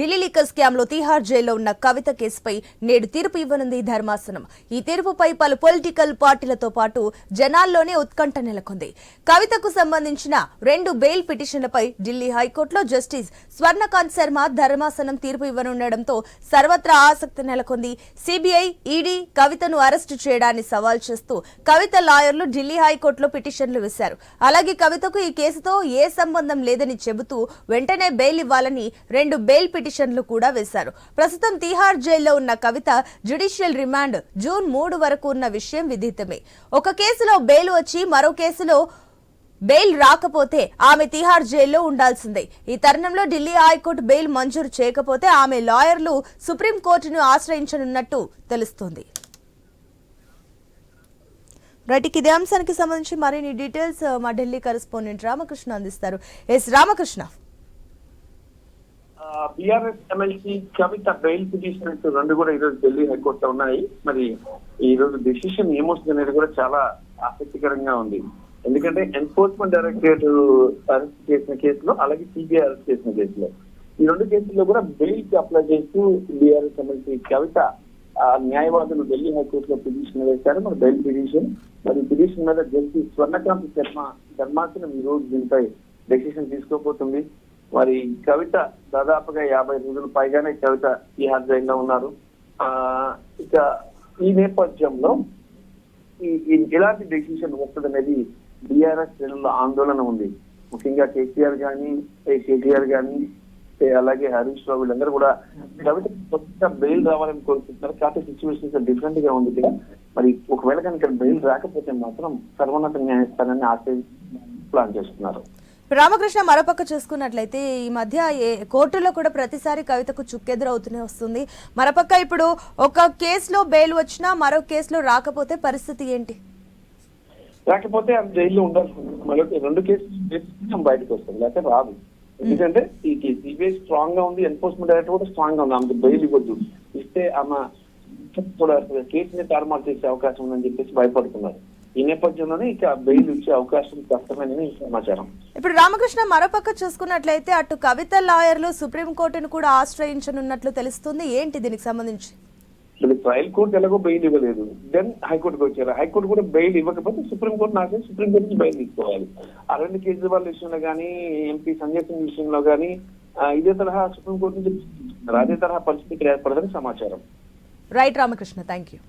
Delhi leaker స్కామ్లో తీహార్ జైల్లో ఉన్న కవిత కేసుపై నేడు తీర్పు ఇవ్వనుంది ధర్మాసనం. ఈ తీర్పుపై పలు పొలిటికల్ పార్టీలతో పాటు జనాల్లోనే ఉత్కంఠ నెలకొంది. కవితకు సంబంధించిన రెండు బెయిల్ పిటిషన్లపై ఢిల్లీ హైకోర్టులో జస్టిస్ స్వర్ణకాంత్ శర్మ ధర్మాసనం తీర్పు ఇవ్వనుండడంతో సర్వత్రా ఆసక్తి నెలకొంది. సిబిఐ ఈడీ కవితను అరెస్టు చేయడాన్ని సవాల్ చేస్తూ కవిత లాయర్లు ఢిల్లీ హైకోర్టులో పిటిషన్లు వేశారు. అలాగే కవితకు ఈ కేసుతో ఏ సంబంధం లేదని చెబుతూ వెంటనే బెయిల్ ఇవ్వాలని రెండు బెయిల్ పిటిషన్లు కూడా వేశారు. ప్రస్తుతం తీహార్ జైల్లో ఉన్న కవిత జ్యుడిషియల్ రిమాండ్ జూన్ మూడు వరకు ఉన్న విషయం విదితమే. ఒక కేసులో బెయిల్ వచ్చి మరో కేసులో బెయిల్ రాకపోతే ఆమె తిహార్ జైల్లో ఉండాల్సిందే. ఈ తరుణంలో ఢిల్లీ హైకోర్టు బెయిల్ మంజూరు చేయకపోతే ఆమె లాయర్లు సుప్రీంకోర్టును ఆశ్రయించనున్నట్టు తెలుస్తోంది. రైట్ ఇదే అంశానికి సంబంధించి మరిన్ని డీటెయిల్స్ మా ఢిల్లీ కరెస్పాండెంట్ రామకృష్ణ అందిస్తారు. S Ramakrishna. BRS MLC Kavitha bail petitions రెండు కూడా ఈరోజు ఢిల్లీ హైకోర్టులో ఉన్నాయి. మరి ఈ రోజు డిసిషన్ ఏమొస్తుంది అనేది కూడా చాలా ఆసక్తికరంగా ఉంది. ఎందుకంటే ఎన్ఫోర్స్మెంట్ డైరెక్టరేట్ అరెస్ట్ చేసిన కేసులో అలాగే సిబిఐ అరెస్ట్ చేసిన కేసులో. ఈ రెండు కేసుల్లో కూడా బెయిల్కి అప్లై చేస్తూ బీఆర్ఎస్ ఎమ్మెల్సీ కవిత ఆ న్యాయవాదులు ఢిల్లీ హైకోర్టులో పిటిషన్ వేశారు. మరి బెయిల్ పిటిషన్ మరి పిటిషన్ మీద జస్టిస్ స్వర్ణకాంత్ శర్మ ధర్మాసనం ఈ రోజు దీనిపై డెసిషన్ తీసుకోబోతుంది. మరి కవిత దాదాపుగా యాభై రోజులు పైగానే కవిత ఈ జైల్లో ఉన్నారు. ఆ ఇక ఈ నేపథ్యంలో ఈ ఎలాంటి డెసిషన్ వస్తుంది అనేది బీఆర్ఎస్ శ్రేణుల్లో ఆందోళన ఉంది. ముఖ్యంగా కేసీఆర్ గాని కేటీఆర్ గాని అలాగే హరీష్ రావు వీళ్ళందరూ కూడా కవిత కొత్త బెయిల్ రావాలని కోరుకుంటున్నారు. కాకపోతే సిచ్యువేషన్ డిఫరెంట్గా ఉంది కదా. మరి ఒకవేళ కనుక బెయిల్ రాకపోతే మాత్రం సర్వోన్నత న్యాయస్థానాన్ని ఆశ్రయించి ప్లాన్ చేస్తున్నారు. రామకృష్ణ మరోపక్క చూసుకున్నట్లయితే ఈ మధ్య ఏ- కోర్టులో కూడా ప్రతిసారి కవితకు చుక్కెదురవుతూనే వస్తుంది. మరోపక్క ఇప్పుడు ఒక కేసులో బెయిల్ వచ్చినా మరో కేసులో రాకపోతే పరిస్థితి ఏంటి? రాకపోతే ఆమె జైల్లో ఉండాలి. రెండు కేసులు బయటకు వస్తుంది. లేకపోతే రాదు. ఎందుకంటే ఈ సిబిఐ స్ట్రాంగ్గా ఉంది. ఎన్ఫోర్స్మెంట్ డైరెక్టర్ కూడా స్ట్రాంగ్గా ఉంది. ఆమెకు బెయిల్ ఇవ్వద్దు. ఇస్తే ఆమె కూడా కేసుని తారుమారు చేసే అవకాశం ఉందని చెప్పేసి భయపడుతున్నారు. ఈ నేపథ్యంలోనే ఇక బెయిల్ ఇచ్చే అవకాశం కష్టమని సమాచారం. ఇప్పుడు రామకృష్ణ మరోపక్క చూసుకున్నట్లయితే అటు కవిత లాయర్లు సుప్రీంకోర్టును కూడా ఆశ్రయించనున్నట్లు తెలుస్తుంది. ఏంటి దీనికి సంబంధించి? ఇప్పుడు ట్రయల్ కోర్టు ఎలాగో బెయిల్ ఇవ్వలేదు. దెన్ హైకోర్టుకి వచ్చారు. హైకోర్టు కూడా బెయిల్ ఇవ్వకపోతే సుప్రీంకోర్టు నాకు సుప్రీంకోర్టు నుంచి బెయిల్ తీసుకోవాలి. అరవింద్ కేజ్రీవాల్ విషయంలో కానీ ఎంపీ సంజయ్ సింగ్ విషయంలో కానీ ఇదే తరహా సుప్రీంకోర్టు నుంచి అదే తరహా పరిస్థితి ఏర్పడదని సమాచారం. Right Ramakrishna thank you